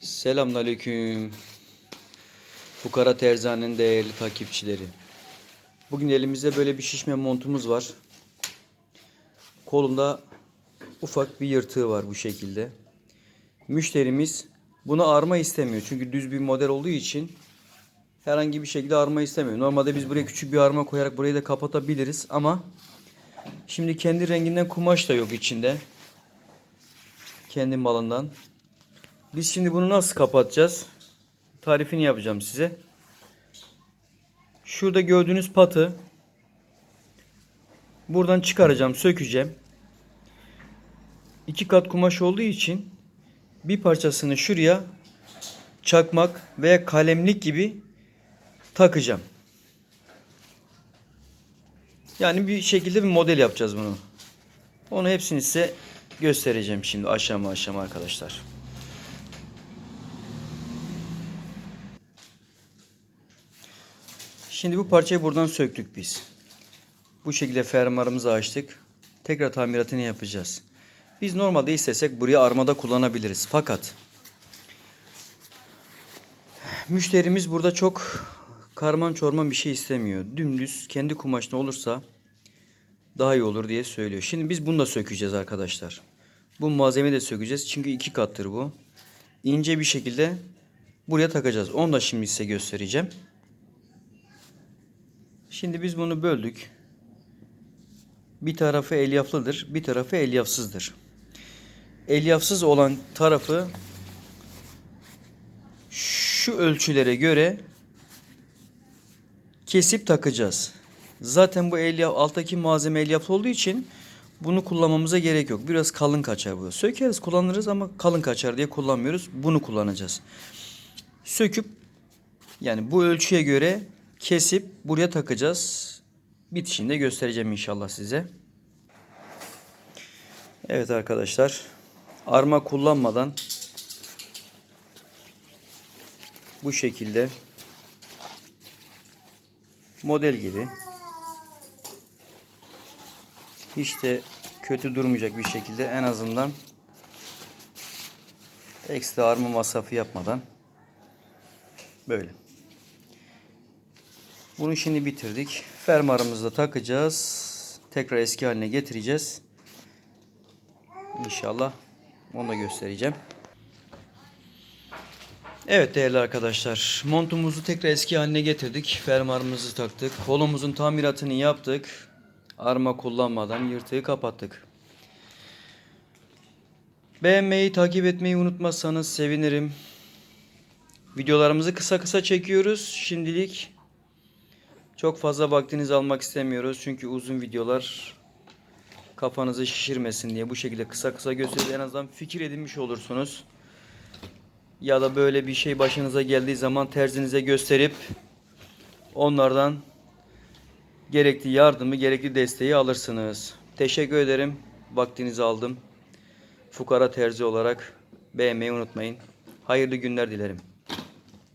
Selamünaleyküm. Fukara Terzane'nin değerli takipçileri. Bugün elimizde böyle bir şişme montumuz var. Kolunda ufak bir yırtığı var bu şekilde. Müşterimiz bunu arma istemiyor. Çünkü düz bir model olduğu için herhangi bir şekilde arma istemiyor. Normalde biz buraya küçük bir arma koyarak burayı da kapatabiliriz ama şimdi kendi renginden kumaş da yok içinde. Kendi malından. Biz şimdi bunu nasıl kapatacağız? Tarifini yapacağım size. Şurada gördüğünüz patı buradan çıkaracağım, sökeceğim. İki kat kumaş olduğu için bir parçasını şuraya çakmak veya kalemlik gibi takacağım. Yani bir şekilde bir model yapacağız bunu. Onu hepsini size göstereceğim şimdi aşama aşama arkadaşlar. Şimdi bu parçayı buradan söktük biz. Bu şekilde fermuarımızı açtık. Tekrar tamiratını yapacağız. Biz normalde istesek buraya armada kullanabiliriz. Fakat müşterimiz burada çok karman çorman bir şey istemiyor. Dümdüz kendi kumaşlı olursa daha iyi olur diye söylüyor. Şimdi biz bunu da sökeceğiz arkadaşlar. Bu malzemeyi de sökeceğiz. Çünkü iki kattır bu. İnce bir şekilde buraya takacağız. Onu da şimdi size göstereceğim. Şimdi biz bunu böldük. Bir tarafı elyaflıdır, bir tarafı elyafsızdır. Elyafsız olan tarafı şu ölçülere göre kesip takacağız. Zaten bu elyaf alttaki malzeme elyaflı olduğu için bunu kullanmamıza gerek yok. Biraz kalın kaçar bu. Sökeriz, kullanırız ama kalın kaçar diye kullanmıyoruz. Bunu kullanacağız. Söküp yani bu ölçüye göre kesip buraya takacağız. Bitişini de göstereceğim inşallah size. Evet arkadaşlar. Arma kullanmadan bu şekilde model gibi hiç de kötü durmayacak bir şekilde en azından ekstra arma masrafı yapmadan böyle. Bunu şimdi bitirdik. Fermuarımızı takacağız. Tekrar eski haline getireceğiz. İnşallah onu da göstereceğim. Evet değerli arkadaşlar. Montumuzu tekrar eski haline getirdik. Fermuarımızı taktık. Kolumuzun tamiratını yaptık. Arma kullanmadan yırtığı kapattık. Beğenmeyi, takip etmeyi unutmazsanız sevinirim. Videolarımızı kısa kısa çekiyoruz. Şimdilik çok fazla vaktinizi almak istemiyoruz. Çünkü uzun videolar kafanızı şişirmesin diye bu şekilde kısa kısa gösterip en azından fikir edinmiş olursunuz. Ya da böyle bir şey başınıza geldiği zaman terzinize gösterip onlardan gerekli yardımı, gerekli desteği alırsınız. Teşekkür ederim. Vaktinizi aldım. Fukara terzi olarak beğenmeyi unutmayın. Hayırlı günler dilerim.